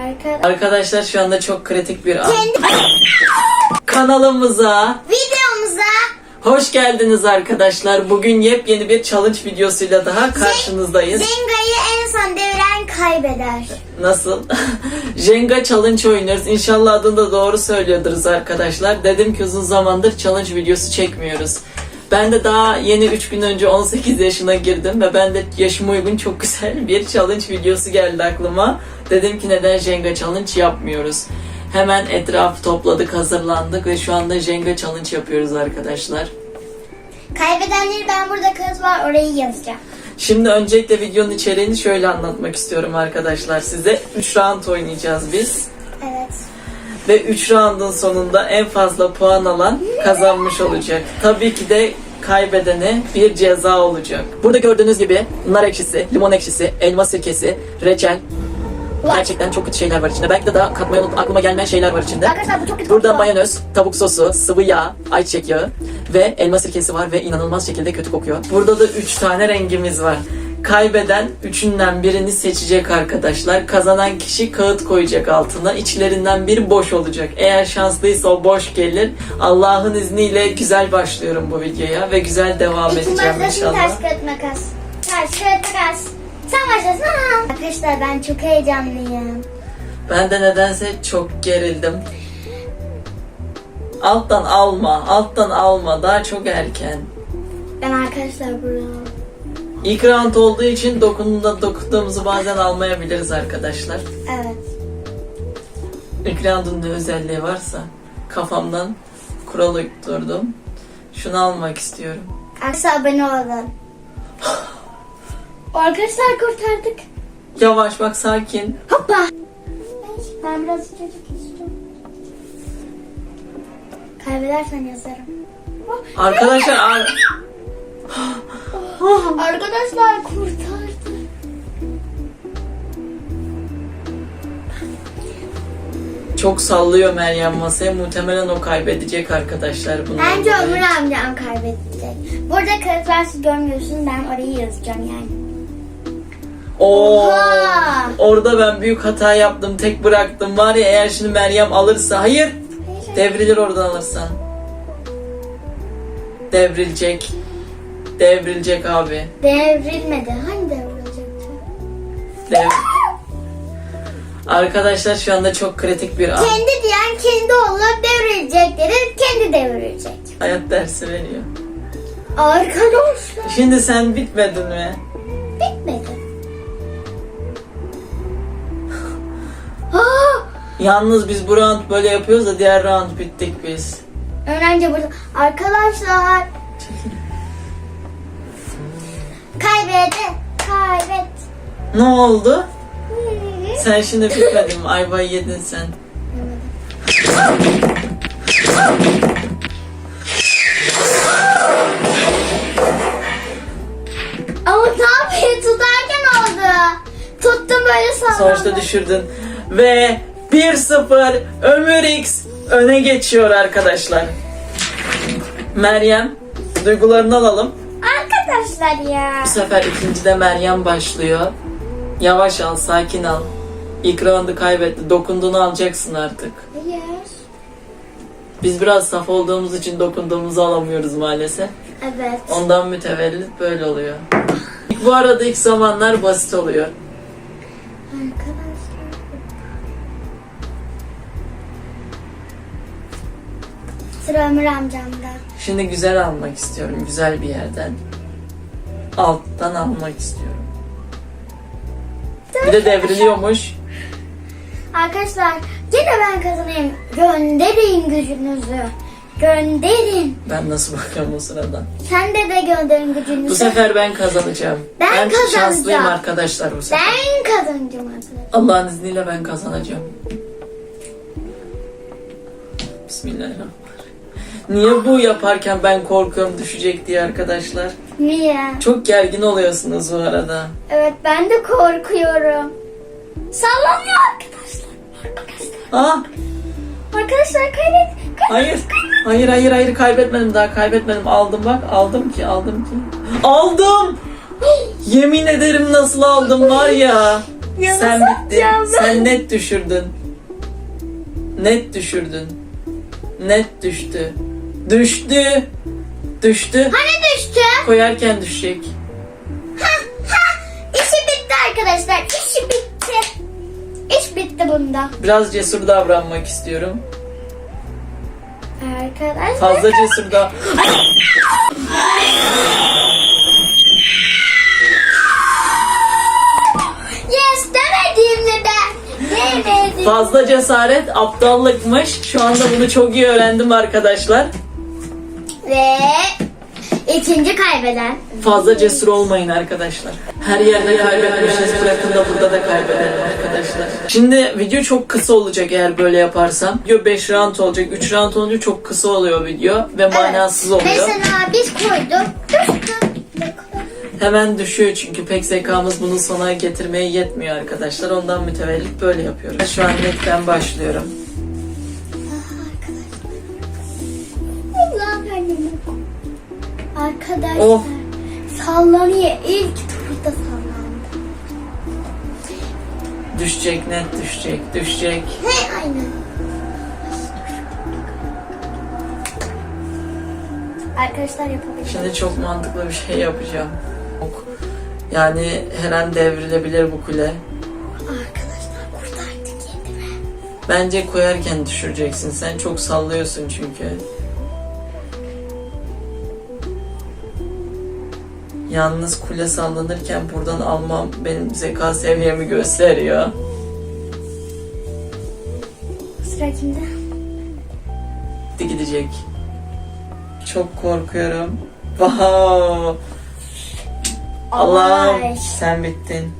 Arka... Arkadaşlar şu anda çok kritik bir an. Kendi Kanalımıza videomuza hoş geldiniz arkadaşlar. Bugün yepyeni bir challenge videosuyla daha karşınızdayız. Zenga'yı en son deviren kaybeder. Nasıl? Jenga challenge oynuyoruz. İnşallah adını da doğru söylüyorduruz arkadaşlar. Dedim ki uzun zamandır challenge videosu çekmiyoruz. Ben de daha yeni 3 gün önce 18 yaşına girdim ve ben de yaşıma uygun çok güzel bir challenge videosu geldi aklıma. Dedim ki neden Jenga challenge yapmıyoruz? Hemen etrafı topladık, hazırlandık ve şu anda Jenga challenge yapıyoruz arkadaşlar. Kaybedenleri ben burada kağıt var orayı yazacağım. Şimdi öncelikle videonun içeriğini şöyle anlatmak istiyorum arkadaşlar size. 3 round oynayacağız biz. Evet. Ve 3 roundun sonunda en fazla puan alan kazanmış olacak. Tabii ki de kaybedene bir ceza olacak. Burada gördüğünüz gibi nar ekşisi, limon ekşisi, elma sirkesi, reçel. Gerçekten çok kötü şeyler var içinde. Belki de daha katmayı aklıma gelmeyen şeyler var içinde. Arkadaşlar bu çok kötü Burada kokuyor. mayonez, tavuk sosu, sıvı yağ, ayçiçek yağı ve elma sirkesi var ve inanılmaz şekilde kötü kokuyor. Burada da 3 tane rengimiz var. Kaybeden üçünden birini seçecek arkadaşlar. Kazanan kişi kağıt koyacak altına. İçlerinden biri boş olacak. Eğer şanslıysa o boş gelir. Allah'ın izniyle güzel başlıyorum bu videoya ve güzel devam edeceğim başlasın inşallah. taş kağıt makas. Taş kağıt makas. Sen başlasın. Ha. Arkadaşlar ben çok heyecanlıyım. Ben de nedense çok gerildim. Alttan alma, alttan alma. Daha çok erken. Ben arkadaşlar burada. İlk round olduğu için dokunduğunda dokunduğumuzu bazen almayabiliriz arkadaşlar. Evet. İlk roundun ne özelliği varsa kafamdan kural uydurdum. Şunu almak istiyorum. Arkadaşlar abone olun. Arkadaşlar kurtardık. Yavaş bak sakin. Hoppa. Ben biraz çocuk istiyorum. Kaybedersen yazarım. Arkadaşlar ar- Arkadaşlar kurtardı. çok sallıyor Meryem masaya. Muhtemelen o kaybedecek arkadaşlar bunu. Bence Ömür amcam kaybedecek. Burada kağıtlar siz görmüyorsunuz. Ben orayı yazacağım yani. Oo. Oha! Orada ben büyük hata yaptım. Tek bıraktım. Var ya eğer şimdi Meryem alırsa. Hayır. Devrilir oradan alırsan. Devrilecek. Devrilecek abi. Devrilmedi. Hangi devrilecekti? Dev... Arkadaşlar şu anda çok kritik bir an. Kendi diyen kendi oğlu devrilecek dedi. Kendi devrilecek. Hayat dersi veriyor. Arkadaşlar. Şimdi sen bitmedin mi? Bitmedi. Yalnız biz bu round böyle yapıyoruz da diğer round bittik biz. Öğrenci burada. Arkadaşlar. Kaybetti. Kaybet. Ne oldu? Sen şimdi bitmedin mi? Ayvayı yedin sen. Ama yapayım tutarken oldu. Tuttum böyle salladım. Sonuçta düşürdün. Ve 1-0 Ömür X öne geçiyor arkadaşlar. Meryem duygularını alalım. Arkadaşlar ya. Bu sefer ikincide Meryem başlıyor. Yavaş al, sakin al. İlk roundu kaybetti. Dokunduğunu alacaksın artık. Hayır. Biz biraz saf olduğumuz için dokunduğumuzu alamıyoruz maalesef. Evet. Ondan mütevellit böyle oluyor. Bu arada ilk zamanlar basit oluyor. Sıra Ömür amcamda. Şimdi güzel almak istiyorum. Güzel bir yerden. Alttan almak istiyorum. Bir de devriliyormuş. Arkadaşlar yine ben kazanayım. Gönderin gücünüzü. Gönderin. Ben nasıl bakıyorum o sırada? Sen de de gönderin gücünüzü. Bu sefer ben kazanacağım. Ben şanslıyım kazanacağım. arkadaşlar bu sefer. Ben kazanacağım arkadaşlar. Allah'ın izniyle ben kazanacağım. Bismillahirrahmanirrahim. Niye bu yaparken ben korkuyorum düşecek diye arkadaşlar? Niye? Çok gergin oluyorsunuz bu arada. Evet ben de korkuyorum. Sallanıyor arkadaşlar. Arkadaşlar. Ah Arkadaşlar kaybet. kaybet. hayır. Hayır hayır hayır kaybetmedim daha kaybetmedim. Aldım bak aldım ki aldım ki. Aldım. Yemin ederim nasıl aldım var ya. Sen bittin. atacağım ben. Sen net düşürdün. Net düşürdün. Net düştü. Düştü. Düştü. Hani düştü? Koyarken düşecek. İşi bitti arkadaşlar. İşi bitti. İş bitti bunda. Biraz cesur davranmak istiyorum. Arkadaşlar. Fazla cesur da. Yes demediğimde ben. Demedim. Fazla cesaret aptallıkmış. Şu anda bunu çok iyi öğrendim arkadaşlar. Ve ikinci kaybeden. Fazla cesur olmayın arkadaşlar. Her yerde kaybetmişiz. Bırakın da burada da kaybedelim arkadaşlar. Şimdi video çok kısa olacak eğer böyle yaparsam. Video 5 round olacak. 3 round olunca çok kısa oluyor video. Ve manasız oluyor. Mesela biz koyduk. Hemen düşüyor çünkü pek zekamız bunu sona getirmeye yetmiyor arkadaşlar. Ondan mütevellit böyle yapıyoruz. Şu an netten başlıyorum. Arkadaşlar. Oh. Sallanıyor. İlk turda sallandı. Düşecek net düşecek düşecek. He aynen. Arkadaşlar yapabilir. Şimdi çok mantıklı bir şey yapacağım. Yani her an devrilebilir bu kule. Arkadaşlar kurtardık kendimi. Bence koyarken düşüreceksin. Sen çok sallıyorsun çünkü. Yalnız kule sallanırken buradan almam benim zeka seviyemi gösteriyor. Sıra kimde? Gitti gidecek. Çok korkuyorum. Wow. Allah'ım sen bittin.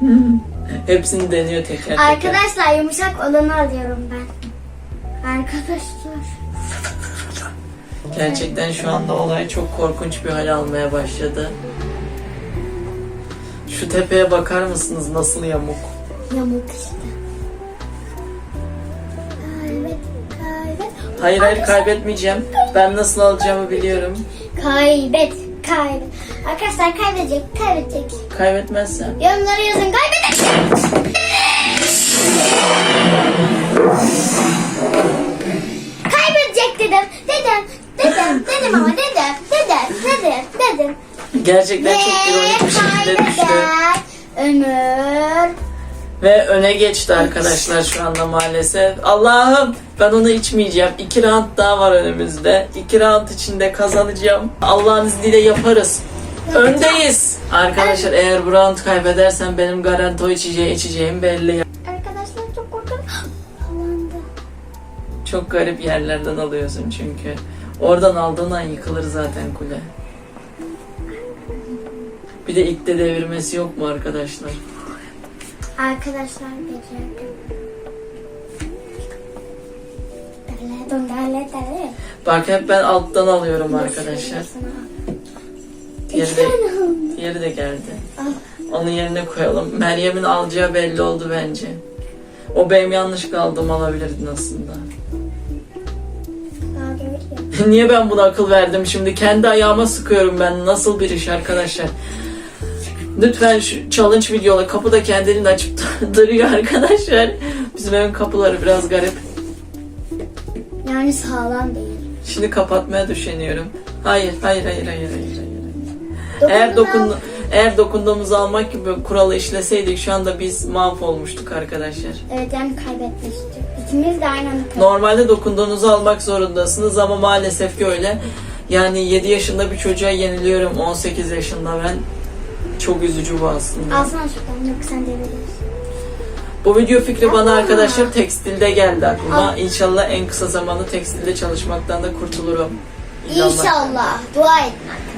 Hepsini deniyor tekrar tekrar. Arkadaşlar yumuşak olanı alıyorum ben. Arkadaşlar. Gerçekten şu anda olay çok korkunç bir hal almaya başladı. Şu tepeye bakar mısınız nasıl yamuk? Yamuk işte. Kaybet, kaybet. Hayır hayır kaybetmeyeceğim. Ben nasıl alacağımı biliyorum. Kaybet, kaybet. Arkadaşlar kaybedecek, kaybedecek. Kaybetmezsem. Yorumlara yazın, kaybedecek. kaybedecek dedim. Dedim, dedim, dedim ama dedim, dedim, dedim, dedim. Gerçekten çok ironik bir şekilde düştü. Ömür. Ve öne geçti arkadaşlar şu anda maalesef. Allah'ım ben onu içmeyeceğim. İki round daha var önümüzde. İki round içinde kazanacağım. Allah'ın izniyle yaparız. Öndeyiz. Arkadaşlar eğer bu round kaybedersem benim garanti o içeceği içeceğim belli. Arkadaşlar çok. Alandı. Çok garip yerlerden alıyorsun çünkü. Oradan aldığın an yıkılır zaten kule. Bir de ilk de devirmesi yok mu arkadaşlar? Arkadaşlar becerdim. Bak hep ben alttan alıyorum arkadaşlar. Diğeri de, diğeri de geldi. Al. Onun yerine koyalım. Meryem'in alacağı belli oldu bence. O benim yanlışlıkla aldığımı alabilirdin aslında. Niye ben buna akıl verdim şimdi? Kendi ayağıma sıkıyorum ben. Nasıl bir iş arkadaşlar? Lütfen şu challenge videola kapı da kendini açıp duruyor arkadaşlar. Bizim evin kapıları biraz garip. Yani sağlam değil. Şimdi kapatmaya düşünüyorum. Hayır, hayır, hayır, hayır, hayır. hayır. Eğer dokun eğer dokunduğumuzu almak gibi kuralı işleseydik şu anda biz mahvolmuştuk arkadaşlar. Evet yani kaybetmiştik. İkimiz de aynı anda kaybettik. Normalde dokunduğunuzu almak zorundasınız ama maalesef ki öyle. Yani 7 yaşında bir çocuğa yeniliyorum 18 yaşında ben. Çok üzücü bu aslında. Alsana şuradan yok sen deviriyorsun. Bu video fikri bana arkadaşlar tekstilde geldi aklıma. Al. İnşallah en kısa zamanda tekstilde çalışmaktan da kurtulurum. İnşallah. Dua edin arkadaşlar.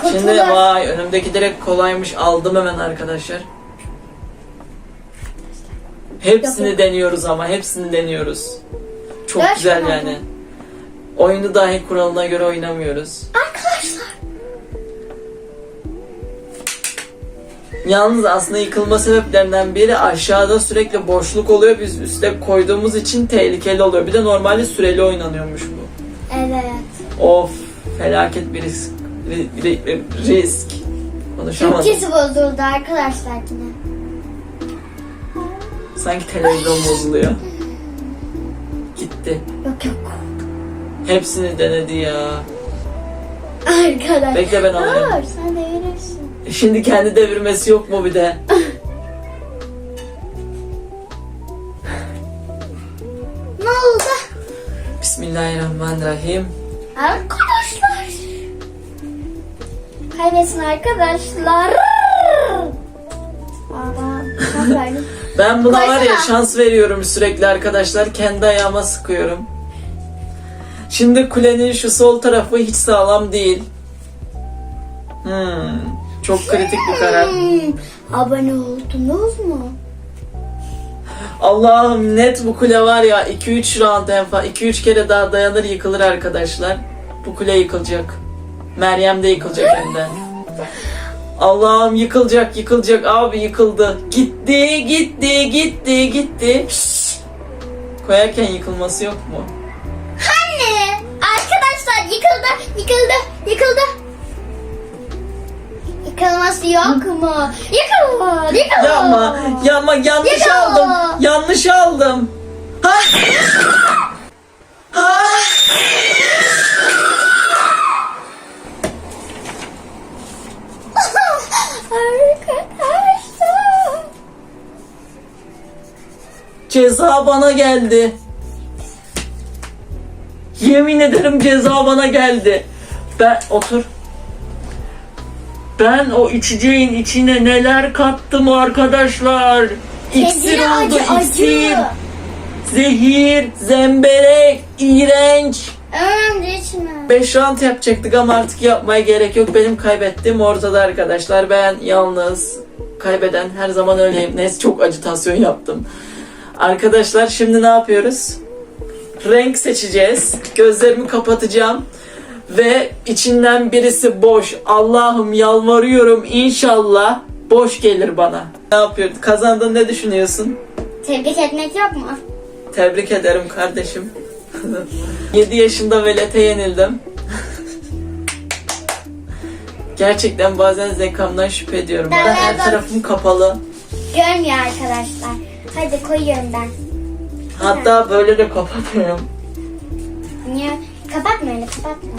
Şimdi Kurtulur. vay önümdeki direkt kolaymış aldım hemen arkadaşlar. Hepsini yok. deniyoruz ama hepsini deniyoruz. Çok Dört güzel yani. Oyunu dahi kuralına göre oynamıyoruz. Arkadaşlar. Yalnız aslında yıkılma sebeplerinden biri aşağıda sürekli boşluk oluyor. Biz üste koyduğumuz için tehlikeli oluyor. Bir de normalde süreli oynanıyormuş bu. Evet. Of felaket bir risk, ri- ri- risk. Konuşamadım. Türkçesi bozuldu arkadaşlar yine. Sanki televizyon bozuluyor. Gitti. Yok yok. Hepsini denedi ya. Arkadaşlar. Bekle ben alayım. Dur sen de verirsin. Şimdi kendi devirmesi yok mu bir de? Ne oldu? Bismillahirrahmanirrahim. Arkadaşlar. Kaybetsin arkadaşlar. Aa, ben buna var ya şans veriyorum sürekli arkadaşlar. Kendi ayağıma sıkıyorum. Şimdi kulenin şu sol tarafı hiç sağlam değil. Hmm, çok kritik bir karar. Hmm, abone oldunuz mu? Allah'ım net bu kule var ya 2-3 round en fazla 2-3 kere daha dayanır yıkılır arkadaşlar. Bu kule yıkılacak. Meryem de yıkılacak hem de. Allah'ım yıkılacak yıkılacak abi yıkıldı. Gitti gitti gitti gitti. Koyarken yıkılması yok mu? Anne! Arkadaşlar yıkıldı, yıkıldı, yıkıldı. Yıkılması yok mu? Yıkıldı, yıkıldı. Yapma yapma yanlış Yıkıl. aldım. Yanlış aldım. Ha? Ceza bana geldi. Yemin ederim ceza bana geldi. Ben otur. Ben o içeceğin içine neler kattım arkadaşlar. İksir Kedine oldu acı, iksir. acı. Zehir, zemberek, iğrenç. Ömrüm içme. 5 round yapacaktık ama artık yapmaya gerek yok. Benim kaybettiğim ortada arkadaşlar. Ben yalnız kaybeden her zaman öyleyim. Neyse çok acitasyon yaptım. Arkadaşlar şimdi ne yapıyoruz? Renk seçeceğiz. Gözlerimi kapatacağım. Ve içinden birisi boş. Allah'ım yalvarıyorum inşallah boş gelir bana. Ne yapıyoruz? Kazandın ne düşünüyorsun? Tebrik etmek yok mu? Tebrik ederim kardeşim. 7 yaşında velete yenildim. Gerçekten bazen zekamdan şüphe ediyorum. Ben- Ben her tarafım kapalı. Görmüyor arkadaşlar. Hadi koyuyorum ben. Hatta böyle de kapatıyorum. Niye? Kapatma öyle kapatma.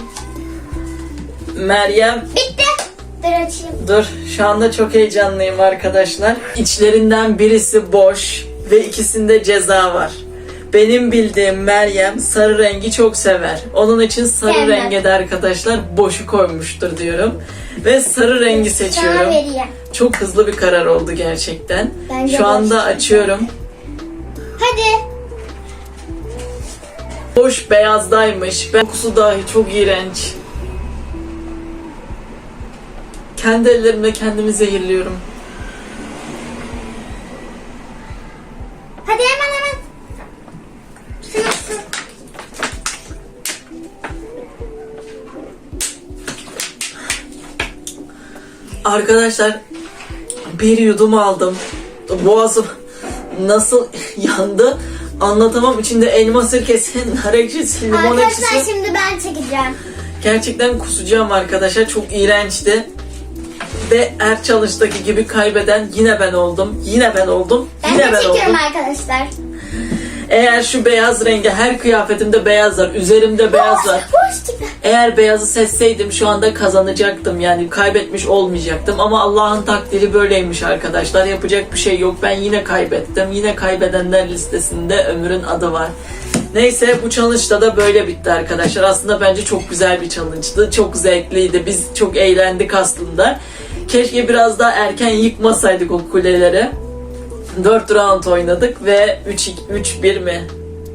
Meryem Bitti. Dur açayım. dur şu anda çok heyecanlıyım arkadaşlar. İçlerinden birisi boş ve ikisinde ceza var. Benim bildiğim Meryem sarı rengi çok sever. Onun için sarı Sevmem. renge de arkadaşlar boşu koymuştur diyorum. Ve sarı rengi seçiyorum. Çok hızlı bir karar oldu gerçekten. Bence Şu anda açıyorum. Hadi. Boş beyazdaymış. Ben kokusu dahi çok iğrenç. Kendi ellerimle kendimi zehirliyorum. Arkadaşlar bir yudum aldım. Boğazım nasıl yandı anlatamam. İçinde elma sirkesi, nar ekşisi, limon Arkadaşlar ekşisi. şimdi ben çekeceğim. Gerçekten kusacağım arkadaşlar. Çok iğrençti. Ve her challenge'daki gibi kaybeden yine ben oldum. Yine ben oldum. Ben Yine de ben çekiyorum oldum. arkadaşlar. Eğer şu beyaz rengi her kıyafetimde beyaz var. Üzerimde beyaz var. Eğer beyazı seçseydim şu anda kazanacaktım. Yani kaybetmiş olmayacaktım. Ama Allah'ın takdiri böyleymiş arkadaşlar. Yapacak bir şey yok. Ben yine kaybettim. Yine kaybedenler listesinde Ömür'ün adı var. Neyse bu challenge'da da böyle bitti arkadaşlar. Aslında bence çok güzel bir challenge'dı. Çok zevkliydi. Biz çok eğlendik aslında. Keşke biraz daha erken yıkmasaydık o kuleleri. 4 round oynadık ve 3-1 mi?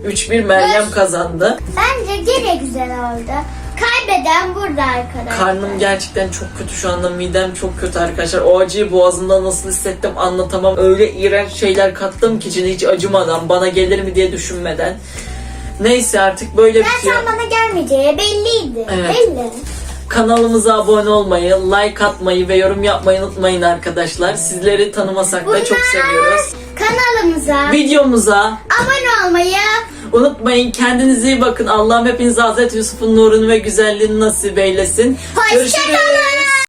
3-1 Meryem kazandı. Bence gene güzel oldu. Kaybeden burada arkadaşlar. Karnım gerçekten çok kötü şu anda. Midem çok kötü arkadaşlar. O acıyı boğazımda nasıl hissettim anlatamam. Öyle iğrenç şeyler kattım ki içine hiç acımadan, bana gelir mi diye düşünmeden. Neyse artık böyle Ben bitiyor. sen bana gelmeyeceği belliydi. Evet. Belli. Kanalımıza abone olmayı, like atmayı ve yorum yapmayı unutmayın arkadaşlar. Sizleri tanımasak da çok seviyoruz. Kanalımıza Videomuza abone olmayı Unutmayın kendinize iyi bakın. Allah'ım hepinize Hazreti Yusuf'un nurunu ve güzelliğini nasip eylesin. Hoşçakalın.